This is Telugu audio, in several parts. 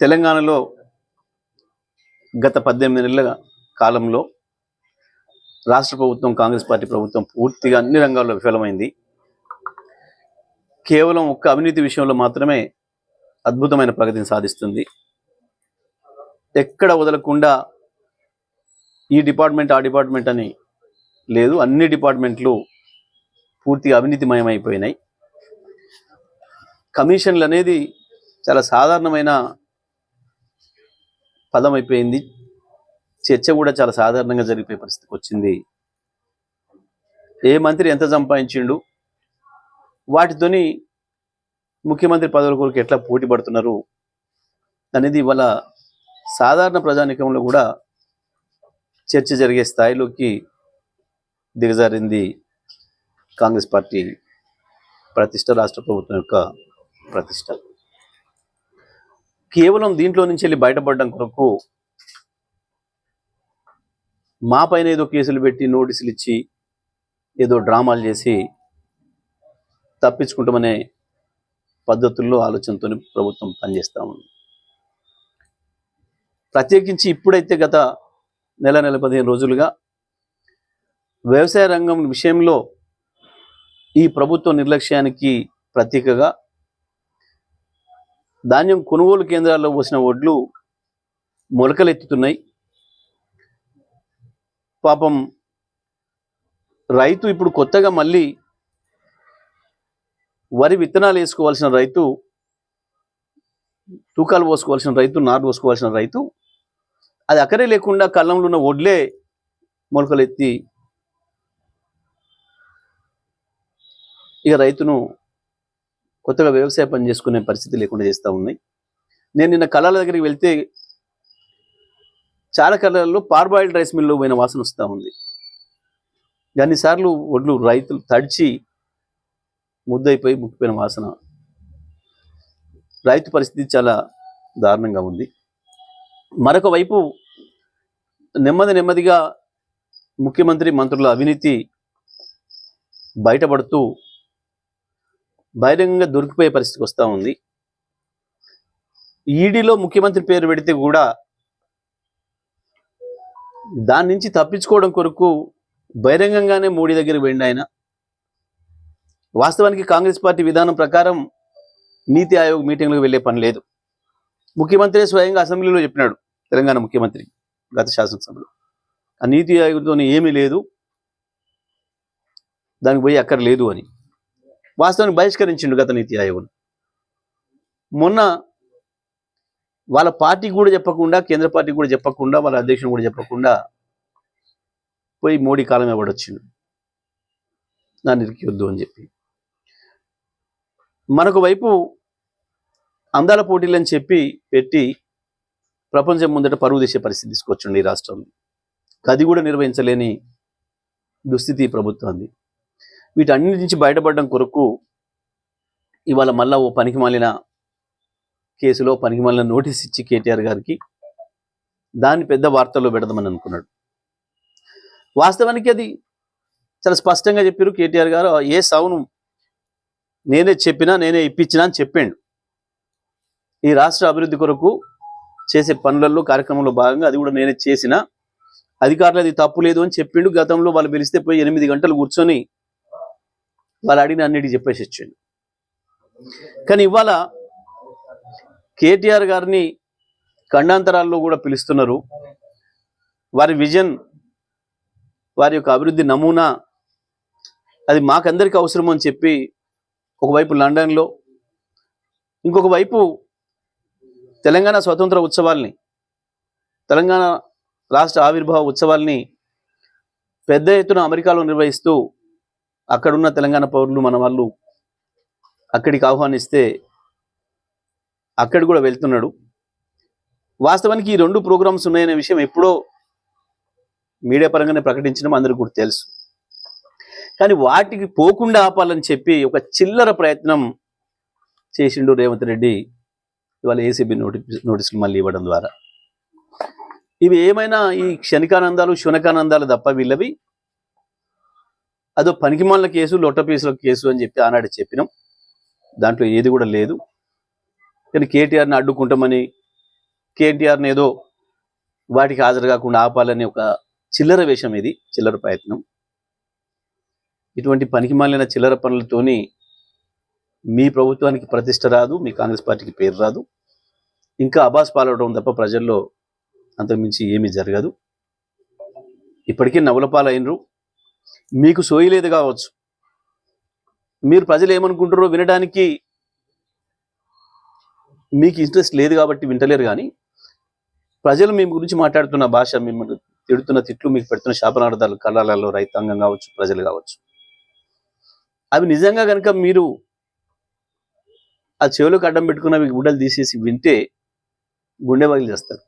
తెలంగాణలో గత పద్దెనిమిది నెలల కాలంలో రాష్ట్ర ప్రభుత్వం కాంగ్రెస్ పార్టీ ప్రభుత్వం పూర్తిగా అన్ని రంగాల్లో విఫలమైంది. కేవలం ఒక్క అవినీతి విషయంలో మాత్రమే అద్భుతమైన ప్రగతిని సాధిస్తుంది. ఎక్కడ వదలకుండా ఈ డిపార్ట్మెంట్ ఆ డిపార్ట్మెంట్ అని లేదు అన్ని డిపార్ట్మెంట్లు పూర్తిగా అవినీతిమయమైపోయినాయి. కమిషన్లు అనేది చాలా సాధారణమైన పదం అయిపోయింది చర్చ కూడా చాలా సాధారణంగా జరిగిపోయే పరిస్థితికి వచ్చింది. ఏ మంత్రి ఎంత సంపాదించిండు? వాటితోని ముఖ్యమంత్రి పదవుల కొరకు ఎట్లా పోటీ పడుతున్నారు? అనేది ఇవాళ సాధారణ ప్రజానికంలో కూడా చర్చ జరిగే స్థాయిలోకి దిగజారింది కాంగ్రెస్ పార్టీ ప్రతిష్ట రాష్ట్ర ప్రభుత్వం యొక్క ప్రతిష్ట. కేవలం దీంట్లో నుంచి వెళ్ళి బయటపడడం కొరకు మా పైన ఏదో కేసులు పెట్టి నోటీసులు ఇచ్చి ఏదో డ్రామాలు చేసి తప్పించుకుంటామనే పద్ధతుల్లో ఆలోచనతో ప్రభుత్వం పనిచేస్తా ఉంది. ప్రత్యేకించి ఇప్పుడైతే గత నెల నెల పదిహేను రోజులుగా వ్యవసాయ రంగం విషయంలో ఈ ప్రభుత్వ నిర్లక్ష్యానికి ప్రతీకగా ధాన్యం కొనుగోలు కేంద్రాల్లో పోసిన వడ్లు మొలకలెత్తుతున్నాయి. పాపం రైతు ఇప్పుడు కొత్తగా మళ్ళీ వరి విత్తనాలు వేసుకోవాల్సిన రైతు తూకాలు పోసుకోవాల్సిన రైతు నారు పోసుకోవాల్సిన రైతు అది అక్కడే లేకుండా కళ్ళంలో ఉన్న వడ్లే మొలకలెత్తి ఇక రైతును కొత్తగా వ్యవసాయ పని చేసుకునే పరిస్థితి లేకుండా చేస్తూ ఉన్నాయి. నేను నిన్న కళల దగ్గరికి వెళ్తే చాలా కళల్లో పార్బాయిల్డ్ రైస్ మిల్లో పోయిన వాసన వస్తూ ఉంది. అన్నిసార్లు ఒడ్లు రైతులు తడిచి ముద్దయిపోయి ముక్కిపోయిన వాసన. రైతు పరిస్థితి చాలా దారుణంగా ఉంది. మరొక వైపు నెమ్మది నెమ్మదిగా ముఖ్యమంత్రి మంత్రుల అవినీతి బయటపడుతూ బహిరంగంగా దొరికిపోయే పరిస్థితికి వస్తూ ఉంది. ఈడీలో ముఖ్యమంత్రి పేరు పెడితే కూడా దాని నుంచి తప్పించుకోవడం కొరకు బహిరంగంగానే మోడీ దగ్గర వెళ్ళి ఆయన. వాస్తవానికి కాంగ్రెస్ పార్టీ విధానం ప్రకారం నీతి ఆయోగ్ మీటింగ్లకు వెళ్ళే పని లేదు. ముఖ్యమంత్రి స్వయంగా అసెంబ్లీలో చెప్పినాడు తెలంగాణ ముఖ్యమంత్రి గత శాసనసభలో. ఆ నీతి ఆయోగ్తో ఏమీ లేదు. దానికి పోయి అక్కర్లేదు లేదు అని. వాస్తవానికి బహిష్కరించిండు గత నీతి ఆయోగ్ మొన్న వాళ్ళ పార్టీకి కూడా చెప్పకుండా కేంద్ర పార్టీకి కూడా చెప్పకుండా వాళ్ళ అధ్యక్షుడు కూడా చెప్పకుండా పోయి మోడీ కాలం ఇవ్వడొచ్చిండు దాన్ని ఇరికివద్దు అని చెప్పి. మనకు వైపు అందాల పోటీలు అని చెప్పి పెట్టి ప్రపంచం ముందట పరుగు తీసే పరిస్థితి తీసుకొచ్చిండు ఈ రాష్ట్రంలో. అది కూడా నిర్వహించలేని దుస్థితి ఈ ప్రభుత్వాన్ని వీటన్నిటి నుంచి బయటపడడం కొరకు ఇవాళ మళ్ళా ఓ పనికి మాలిన కేసులో పనికి మాలిన నోటీస్ ఇచ్చి కేటీఆర్ గారికి దాన్ని పెద్ద వార్తల్లో పెడదామని అనుకున్నాడు. వాస్తవానికి అది చాలా స్పష్టంగా చెప్పారు కేటీఆర్ గారు ఏ సౌను నేనే చెప్పినా నేనే ఇప్పించినా అని చెప్పిండు. ఈ రాష్ట్ర అభివృద్ధి కొరకు చేసే పనులలో కార్యక్రమంలో భాగంగా అది కూడా నేనే చేసిన అధికారులు అది తప్పు లేదు అని చెప్పిండు. గతంలో వాళ్ళు పిలిస్తే పోయి ఎనిమిది గంటలు కూర్చొని వాళ్ళు అడిగిన అన్నిటికీ చెప్పేసి వచ్చిండు. కానీ ఇవాళ కేటీఆర్ గారిని ఖండాంతరాల్లో కూడా పిలుస్తున్నారు. వారి విజన్ వారి యొక్క అభివృద్ధి నమూనా అది మాకందరికీ అవసరం అని చెప్పి ఒకవైపు లండన్లో ఇంకొక వైపు తెలంగాణ స్వతంత్ర ఉత్సవాల్ని తెలంగాణ రాష్ట్ర ఆవిర్భావ ఉత్సవాల్ని పెద్ద ఎత్తున అమెరికాలో నిర్వహిస్తూ అక్కడున్న తెలంగాణ పౌరులు మన వాళ్ళు అక్కడికి ఆహ్వానిస్తే అక్కడ కూడా వెళ్తున్నాడు. వాస్తవానికి ఈ రెండు ప్రోగ్రామ్స్ ఉన్నాయనే విషయం ఎప్పుడో మీడియా పరంగానే ప్రకటించడం అందరికీ కూడా తెలుసు. కానీ వాటికి పోకుండా ఆపాలని చెప్పి ఒక చిల్లర ప్రయత్నం చేసిండు రేవంత్ రెడ్డి ఇవాళ ఏసీబీ నోటి నోటీసులు మళ్ళీ ఇవ్వడం ద్వారా. ఇవి ఏమైనా ఈ క్షణికానందాలు శునకానందాలు తప్ప వీళ్ళవి. అదో పనికిమాల కేసు లొట్ట పీసుల కేసు అని చెప్పి ఆనాడు చెప్పినాం. దాంట్లో ఏది కూడా లేదు. కానీ కేటీఆర్ని అడ్డుకుంటామని కేటీఆర్ని ఏదో వాటికి హాజరు కాకుండా ఆపాలని ఒక చిల్లర వేషం ఇది చిల్లర ప్రయత్నం. ఇటువంటి పనికిమాలిన చిల్లర పనులతోని మీ ప్రభుత్వానికి ప్రతిష్ట రాదు మీ కాంగ్రెస్ పార్టీకి పేరు రాదు. ఇంకా అబాస్ పాలవడం తప్ప ప్రజల్లో అంతకుమించి ఏమీ జరగదు. ఇప్పటికే నవలపాలైనరు మీకు సోయలేదు కావచ్చు. మీరు ప్రజలు ఏమనుకుంటారో వినడానికి మీకు ఇంట్రెస్ట్ లేదు కాబట్టి వింటలేరు కానీ ప్రజలు మీ గురించి మాట్లాడుతున్న భాష మిమ్మల్ని తిడుతున్న తిట్లు మీకు పెడుతున్న శాపనార్థాలు కళాలలో రైతాంగం కావచ్చు ప్రజలు కావచ్చు అవి నిజంగా కనుక మీరు ఆ చెవులకు అడ్డం పెట్టుకున్న గుడ్డలు తీసేసి వింటే గుండె బగిలి చేస్తారు.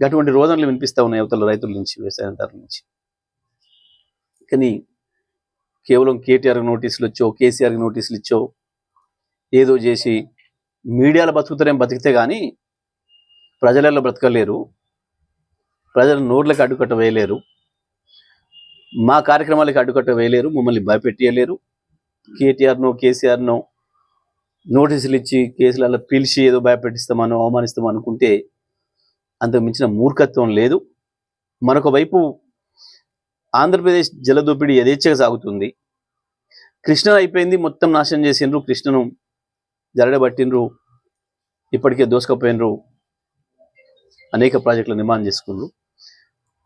అటువంటి రోజనలు వినిపిస్తూ ఉన్నాయి యువతలు రైతుల నుంచి వ్యవసాయదారుల నుంచి. కానీ కేవలం కేటీఆర్ నోటీసులు ఇచ్చో కేసీఆర్కి నోటీసులు ఇచ్చో ఏదో చేసి మీడియాలో బతుకుతారేం బతికితే కానీ ప్రజలలో బ్రతకలేరు ప్రజల నోర్లకు అడ్డుకట్ట వేయలేరు మా కార్యక్రమాలకు అడ్డుకట్ట వేయలేరు మమ్మల్ని భయపెట్టలేరు కేటీఆర్నో కేసీఆర్నో నోటీసులు ఇచ్చి కేసులలో పిలిచి ఏదో భయపెట్టిస్తామనో అవమానిస్తామో అనుకుంటే అంతకు మించిన మూర్ఖత్వం లేదు. మరొక వైపు ఆంధ్రప్రదేశ్ జలదోపిడీ యథేచ్ఛగా సాగుతుంది. కృష్ణ అయిపోయింది మొత్తం నాశనం చేసిండ్రు కృష్ణను జరడబట్టిండ్రు ఇప్పటికే దోసుకపోయినరు అనేక ప్రాజెక్టులు నిర్మాణం చేసుకున్నారు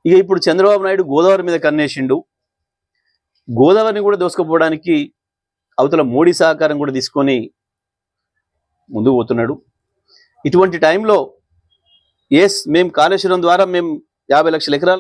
ఇక ఇప్పుడు చంద్రబాబు నాయుడు గోదావరి మీద కన్నేసిండు. గోదావరిని కూడా దోసుకుపోవడానికి అవతల మోడీ సహకారం కూడా తీసుకొని ముందుకు పోతున్నాడు. ఇటువంటి టైంలో ఎస్ మేము కాళేశ్వరం ద్వారా మేము యాభై లక్షల ఎకరాలు